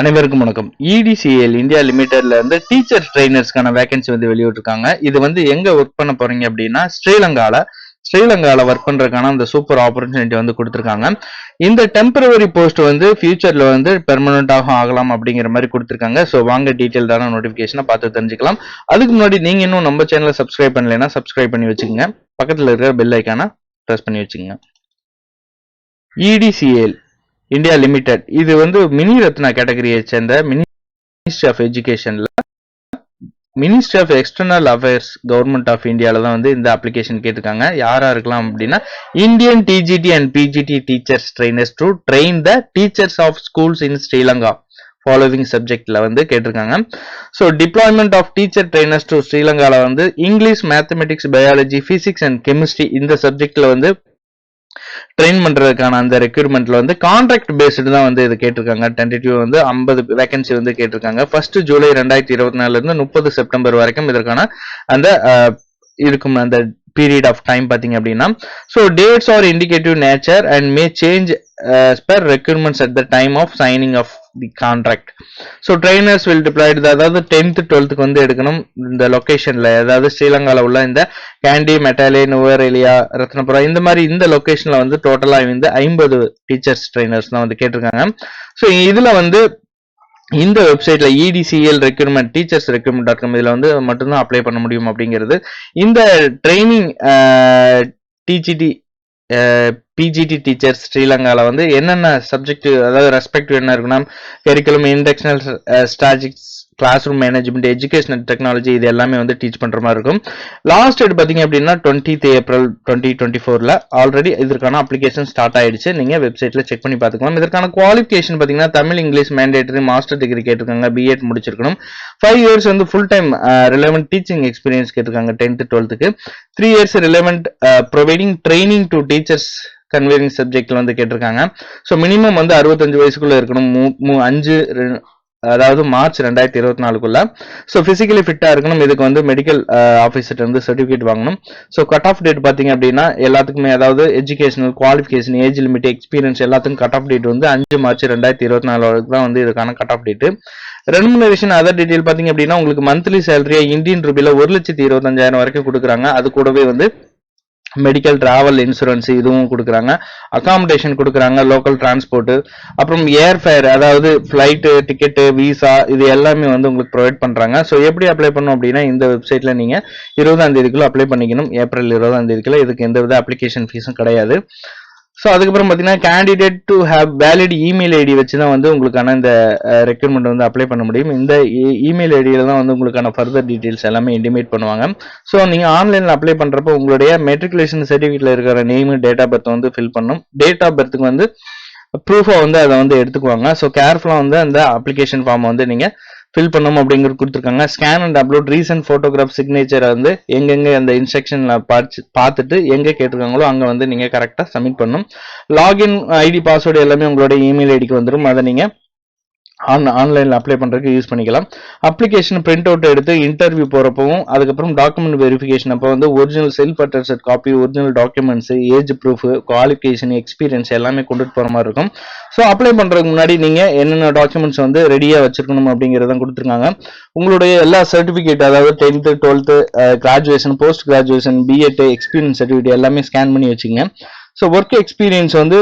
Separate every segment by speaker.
Speaker 1: அனைவருக்கும் வணக்கம். ETCL India லிமிடெட்ல இருந்து டீச்சர் ட்ரைனர்ஸ்க்கான வேகன்சி வந்து வெளியிட்டிருக்காங்க. இது வந்து எங்க ஒர்க் பண்ண போறீங்க அப்படின்னா ஸ்ரீலங்கால ஸ்ரீலங்கால ஒர்க் பண்றதுக்கான அந்த சூப்பர் ஆப்பர்ச்சுனிட்டி வந்து கொடுத்துருக்காங்க. இந்த டெம்பரவரி போஸ்ட் வந்து ஃபியூச்சர்ல வந்து பெர்மனண்டாகவும் ஆகலாம் அப்படிங்கிற மாதிரி கொடுத்துருக்காங்க. ஸோ வாங்க டீட்டெயில்டான நோட்டிஃபிகேஷனை பார்த்து தெரிஞ்சுக்கலாம். அதுக்கு முன்னாடி நீங்க இன்னும் நம்ம சேனலை சப்ஸ்கிரைப் பண்ணலைன்னா சப்ஸ்கிரைப் பண்ணி வச்சுக்கோங்க. பக்கத்தில் இருக்கிற பெல் ஐக்கான ப்ரெஸ் பண்ணி வச்சுக்கோங்க. இடிசிஎல் இந்தியா லிமிடெட் இது வந்து மினி ரத்னா கேட்டகரியை சேர்ந்த ministry of எஜுகேஷன்ல ministry of external affairs government of இந்தியாவில் தான் வந்து இந்த அப்ளிகேஷன் கேட்டிருக்காங்க. யாரா இருக்கலாம் அப்படின்னா Indian TGT and PGT teachers trainers to train the teachers of schools in Sri Lanka following சப்ஜெக்ட்ல வந்து கேட்டிருக்காங்க. So deployment of teacher trainers to ஸ்ரீலங்காவில் வந்து English mathematics biology physics and chemistry இந்த சப்ஜெக்ட்ல வந்து ட்ரெயின் பண்றதுக்கான அந்த ரெக்யூர்மெண்ட்ல வந்து கான்ட்ராக்ட் பேஸ்டு தான் வந்து இது கேட்டிருக்காங்க. டென்டேட்டிவ் வந்து ஐம்பது வேகன்சி வந்து கேட்டிருக்காங்க. ஃபர்ஸ்ட் ஜூலை ரெண்டாயிரத்தி இருபத்தி நாலுல இருந்து முப்பது செப்டம்பர் வரைக்கும் இதற்கான அந்த இருக்கும் அந்த பீரியட் ஆஃப் டைம் பாத்தீங்க அப்படின்னா. So dates are indicative nature and may change as per recruitments at the time of signing of the contract so trainers will deployed அதாவது டென்த் டுவெல்த்துக்கு வந்து எடுக்கணும். இந்த லொகேஷன்ல அதாவது ஸ்ரீலங்கால உள்ள இந்த கேண்டி மெட்டாலே நுவரெலியா ரத்னபுரம் இந்த மாதிரி இந்த லொகேஷன்ல வந்து டோட்டலா வந்து ஐம்பது டீச்சர்ஸ் ட்ரைனர்ஸ் தான் வந்து கேட்டிருக்காங்க. ஸோ இதுல வந்து இந்த வெப்சைட்ல EdCIL requirement teachers requirement dot com இதுல வந்து மட்டும்தான் அப்ளை பண்ண முடியும் அப்படிங்கிறது. இந்த ட்ரைனிங் டிஜிடி பிஜிடி டீச்சர்ஸ் ஸ்ரீலங்கால வந்து என்னென்ன சப்ஜெக்ட் அதாவது ரெஸ்பெக்டிவ் என்ன இருக்குன்னா curriculum instructional strategies class room management educational technology இது எல்லாமே வந்து டீச் பண்ற மாதிரி இருக்கும். லாஸ்ட் டேட் பாத்தீங்க அப்படின்னா டுவெண்ட்டி ஏப்ரல் டுவெண்ட்டி டுவெண்ட்டி ஃபோர்ல ஆல்ரெடி இதற்கான அப்ளிகேஷன் ஸ்டார்ட் ஆயிடுச்சு. நீங்க வெப்சைட்ல செக் பண்ணி பார்த்துக்கலாம். இதற்கான குவாலிஃபிகேஷன் பார்த்தீங்கன்னா Tamil English mandatory master degree கேட்டிருக்காங்க. பிஎட் முடிச்சிருக்கணும். ஃபைவ் இயர்ஸ் வந்து full time relevant teaching experience கேட்டிருக்காங்க tenth டுவெல்த்துக்கு three years relevant providing training to teachers convening சப்ஜெக்ட்ல வந்து கேட்டிருக்காங்க. ஸோ மினிமம் வந்து அறுபத்தஞ்சு வயசுக்குள்ள இருக்கணும். மூ- மூ- அஞ்சு அதாவது மார்ச் ரெண்டாயிரத்தி இருபத்தி நாலுக்குள்ள. ஸோ பிசிக்கலி ஃபிட்டாக இருக்கணும். இதுக்கு வந்து மெடிக்கல் ஆஃபீஸர்ட்ட வந்து சர்டிஃபிகேட் வாங்கணும். ஸோ கட் ஆஃப் டேட் பார்த்தீங்க அப்படின்னா எல்லாத்துக்குமே அதாவது educational qualification age limit experience எல்லாத்துக்கும் கட் ஆஃப் டேட் வந்து அஞ்சு மார்ச் ரெண்டாயிரத்தி இருபத்தி நாலு வரைக்கும் தான் வந்து இதுக்கான cut off date remuneration other detail பார்த்தீங்க அப்படின்னா உங்களுக்கு மந்த்லி சேலரியை இந்தியன் ரூபியில் ஒரு லட்சத்தி இருபத்தஞ்சாயிரம் வரைக்கும் கொடுக்குறாங்க. அது கூடவே வந்து மெடிக்கல் டிராவல் இன்சூரன்ஸ் இதுவும் கொடுக்குறாங்க. அகாமடேஷன் கொடுக்குறாங்க லோக்கல் டிரான்ஸ்போர்ட்டு அப்புறம் ஏர்ஃபேர் அதாவது ஃப்ளைட்டு டிக்கெட்டு விசா இது எல்லாமே வந்து உங்களுக்கு ப்ரொவைட் பண்ணுறாங்க ஸோ எப்படி அப்ளை பண்ணணும் அப்படின்னா இந்த வெப்சைட்டில் நீங்கள் இருபதாம் தேதிக்குள்ளே அப்ளை பண்ணிக்கணும். ஏப்ரல் இருபதாம் தேதிக்குள்ளே. இதுக்கு எந்த வித அப்ளிகேஷன் ஃபீஸும் கிடையாது. ஸோ அதுக்கப்புறம் பார்த்தீங்கன்னா candidate to have valid email ID வச்சு தான் வந்து உங்களுக்கான இந்த ரெக்யூர்மெண்ட் வந்து அப்ளை பண்ண முடியும். இந்த இமெயில் ஐடியில் தான் வந்து உங்களுக்கான ஃபர்தர் டீட்டெயில்ஸ் எல்லாமே இன்டிமேட் பண்ணுவாங்க. ஸோ நீங்கள் ஆன்லைனில் அப்ளை பண்ணுறப்போ உங்களுடைய மெட்ரிகுலேஷன் சர்டிஃபிகேட்டில் இருக்கிற நேம் டேட் ஆஃப் பர்த் வந்து ஃபில் பண்ணும். டேட் ஆஃப் பர்த்துக்கு வந்து ப்ரூஃபாக வந்து அதை வந்து எடுத்துக்குவாங்க. ஸோ கேர்ஃபுல்லாக வந்து அந்த அப்ளிகேஷன் ஃபார்மை வந்து நீங்கள் ஃபில் பண்ணணும் அப்படிங்கிறது கொடுத்துருக்காங்க. Scan and upload recent photograph சிக்னேச்சரை வந்து எங்கெங்க அந்த இன்ஸ்ட்ரக்ஷன்ல பார்த்து பார்த்துட்டு எங்க கேட்டிருக்காங்களோ அங்க வந்து நீங்க கரெக்டா சப்மிட் பண்ணணும் லாகின் ஐடி பாஸ்வேர்டு எல்லாமே உங்களோட இமெயில் ஐடிக்கு வந்துடும் அதை நீங்க ஆன் ஆன்லைனில் அப்ளை பண்ணுறதுக்கு யூஸ் பண்ணிக்கலாம். அப்ளிகேஷன் பிரிண்ட் அவுட் எடுத்து இன்டர்வியூ போகிறப்பவும் அதுக்கப்புறம் டாக்குமெண்ட் வெரிஃபிகேஷன் அப்போ வந்து original self attest copy original documents age proof qualification experience எல்லாமே கொண்டுட்டு போகிற மாதிரி இருக்கும். ஸோ அப்ளை பண்ணுறதுக்கு முன்னாடி நீங்கள் என்னென்ன டாக்குமெண்ட்ஸ் வந்து ரெடியாக வச்சுருக்கணும் அப்படிங்கிறத கொடுத்துருக்காங்க. உங்களுடைய எல்லா சர்டிஃபிகேட் அதாவது tenth twelfth graduation post graduation BEd experience certificate எல்லாமே ஸ்கேன் பண்ணி வச்சுங்க ஸோ ஒர்க் எக்ஸ்பீரியன்ஸ் வந்து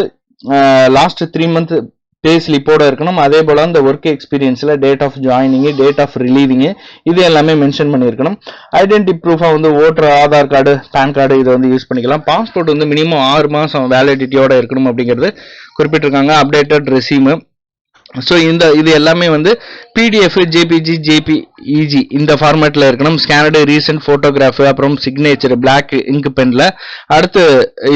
Speaker 1: லாஸ்ட் த்ரீ மந்த் பே ஸ்லிப்போட இருக்கணும். அதே போல அந்த work எக்ஸ்பீரியன்ஸ்ல date of joining date of relieving இது எல்லாமே மென்ஷன் பண்ணியிருக்கணும். ஐடென்டி ப்ரூஃபா வந்து voter Aadhaar card PAN card இதை வந்து யூஸ் பண்ணிக்கலாம். பாஸ்போர்ட் வந்து மினிமம் ஆறு மாசம் வேலிடிட்டியோட இருக்கணும் அப்படிங்கிறது குறிப்பிட்டிருக்காங்க. அப்டேட்டட் ரெசியூமு ஸோ இந்த இது எல்லாமே வந்து பிடிஎஃப் ஜேபிஜி ஜேபிஇஜி இந்த ஃபார்மேட்டில் இருக்கணும். ஸ்கேனடு ரீசெண்ட் ஃபோட்டோகிராஃபு அப்புறம் சிக்னேச்சர் பிளாக் இங்க் பென்ல அடுத்து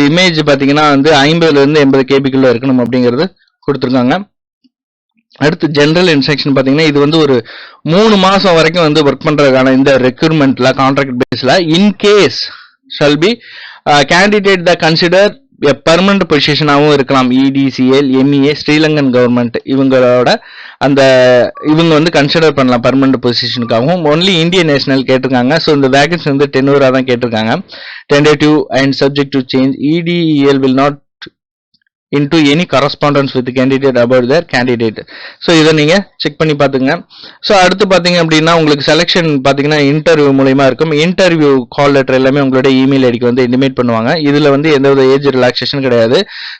Speaker 1: இமேஜ் பார்த்தீங்கன்னா வந்து ஐம்பதுலேருந்து எண்பது கேபிக்குள்ளே இருக்கணும் அப்படிங்கிறது கொடுத்துருக்காங்க. அடுத்து ஜென்ரல் இன்ஸ்ட்ரக்ஷன் பார்த்தீங்கன்னா இது வந்து ஒரு மூணு மாதம் வரைக்கும் வந்து ஒர்க் பண்ணுறதுக்கான இந்த ரெக்யூர்மெண்ட்ல கான்ட்ராக்ட் பேஸில் in case shall be candidate the consider a permanent பொசிஷனாகவும் இருக்கலாம். இடிசிஎல் எம்இஏ ஸ்ரீலங்கன் கவர்மெண்ட் இவங்களோட அந்த இவங்க வந்து கன்சிடர் பண்ணலாம் பர்மனன்ட் பொசிஷனுக்காகவும் ஒன்லி இந்தியன் நேஷனல் கேட்டிருக்காங்க. ஸோ இந்த வேகன்சி வந்து டென்னூரா தான் கேட்டிருக்காங்க. Tentative and subject to change EdCIL will not into any correspondence with candidate about their candidate so இதை நீங்க செக் பண்ணி பார்த்துங்க ஸோ அடுத்து பார்த்தீங்க அப்படின்னா உங்களுக்கு செலெக்ஷன் பார்த்தீங்கன்னா இன்டர்வியூ மூலியமாக இருக்கும். இன்டர்வியூ கால் லெட்டர் எல்லாமே உங்களுடைய இமெயில் ஐடிக்கு வந்து இன்டிமேட் பண்ணுவாங்க. இதில் வந்து எந்த வித ஏஜ் ரிலாக்ஸேஷன் கிடையாது.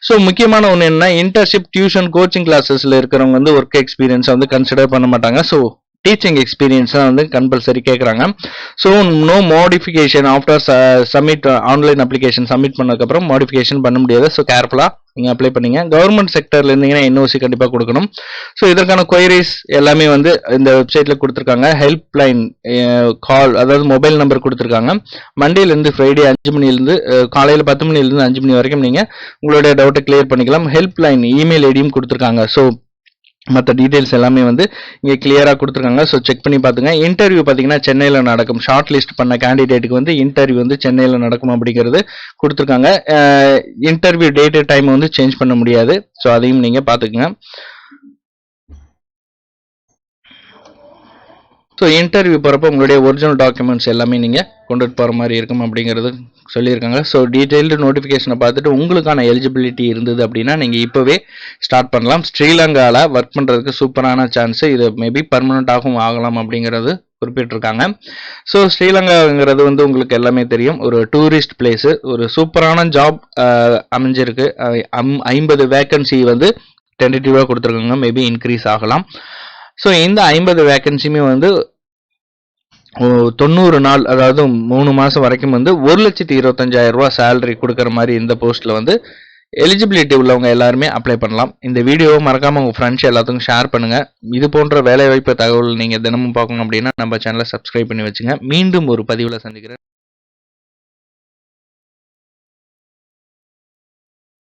Speaker 1: ஸோ முக்கியமான ஒன்று என்ன இன்டர்ஷிப் டியூஷன் கோச்சிங் கிளாஸஸ்ல இருக்கிறவங்க வந்து ஒர்க் எக்ஸ்பீரியன்ஸ் வந்து கன்சிடர் பண்ண மாட்டாங்க. ஸோ டீச்சிங் எக்ஸ்பீரியன்ஸ் தான் வந்து கம்பல்சரி கேட்குறாங்க so no modification after submit online application submit பண்ணதுக்கப்புறம் மாடிஃபிகேஷன் பண்ண முடியாது. ஸோ கேர்ஃபுல்லாக நீங்கள் அப்ளை பண்ணீங்க. கவர்மெண்ட் செக்டர்ல இருந்தீங்கன்னா என்ஓசி கண்டிப்பாக கொடுக்கணும். ஸோ இதற்கான கொயரிஸ் எல்லாமே வந்து இந்த வெப்சைட்டில் கொடுத்துருக்காங்க. ஹெல்ப் லைன் கால் அதாவது மொபைல் நம்பர் கொடுத்துருக்காங்க. மண்டேலேருந்து ஃப்ரைடே அஞ்சு மணிலேருந்து காலையில் பத்து மணிலேருந்து அஞ்சு மணி வரைக்கும் நீங்கள் உங்களுடைய டவுட்டை கிளியர் பண்ணிக்கலாம். ஹெல்ப் லைன் இமெயில் ஐடியும் கொடுத்துருக்காங்க. ஸோ மற்ற டீட்டெயில்ஸ் எல்லாமே வந்து இங்கே கிளியராக கொடுத்துருக்காங்க. ஸோ செக் பண்ணி பார்த்துங்க. இன்டர்வியூ பார்த்தீங்கன்னா சென்னையில் நடக்கும். ஷார்ட் லிஸ்ட் பண்ண கேண்டிடேட்டுக்கு வந்து இன்டர்வியூ வந்து சென்னையில் நடக்கும் அப்படிங்கிறது கொடுத்துருக்காங்க. இன்டர்வியூ டேட்டு டைம் வந்து சேஞ்ச் பண்ண முடியாது. ஸோ அதையும் நீங்கள் பார்த்துக்குங்க. ஸோ இன்டர்வியூ போகிறப்ப உங்களுடைய ஒரிஜினல் டாக்குமெண்ட்ஸ் எல்லாமே நீங்கள் கொண்டுட்டு போகிற மாதிரி இருக்கும் அப்படிங்கிறது சொல்லியிருக்காங்க. ஸோ டீட்டெயில்டு நோட்டிஃபிகேஷனை பார்த்துட்டு உங்களுக்கான எலிஜிபிலிட்டி இருந்தது அப்படின்னா நீங்கள் இப்போவே ஸ்டார்ட் பண்ணலாம். ஸ்ரீலங்காவில் ஒர்க் பண்ணுறதுக்கு சூப்பரான சான்ஸு இது மேபி பர்மனண்ட்டாகவும் ஆகலாம் அப்படிங்கிறது குறிப்பிட்டிருக்காங்க. ஸோ ஸ்ரீலங்காங்கிறது வந்து உங்களுக்கு எல்லாமே தெரியும். ஒரு டூரிஸ்ட் பிளேஸு ஒரு சூப்பரான ஜாப் அமைஞ்சிருக்கு. அம் ஐம்பது வேக்கன்சி வந்து டென்டேட்டிவாக கொடுத்துருக்காங்க. மேபி இன்க்ரீஸ் ஆகலாம். ஸோ இந்த ஐம்பது வேக்கன்சியுமே வந்து தொண்ணூறு நாள் அதாவது மூணு மாதம் வரைக்கும் வந்து ஒரு லட்சத்தி இருபத்தஞ்சாயிரம் ரூபா சேலரி கொடுக்குற மாதிரி இந்த போஸ்ட்டில் வந்து எலிஜிபிலிட்டி உள்ளவங்க எல்லாருமே அப்ளை பண்ணலாம். இந்த வீடியோவை மறக்காமல் உங்கள் ஃப்ரெண்ட்ஸ் எல்லாத்துக்கும் ஷேர் பண்ணுங்க. இது போன்ற வேலைவாய்ப்பு தகவல் நீங்கள் தினமும் பார்க்கணும் அப்படின்னா நம்ம சேனலை சப்ஸ்கிரைப் பண்ணி வச்சுங்க. மீண்டும் ஒரு பதிவில் சந்திக்கிறேன்.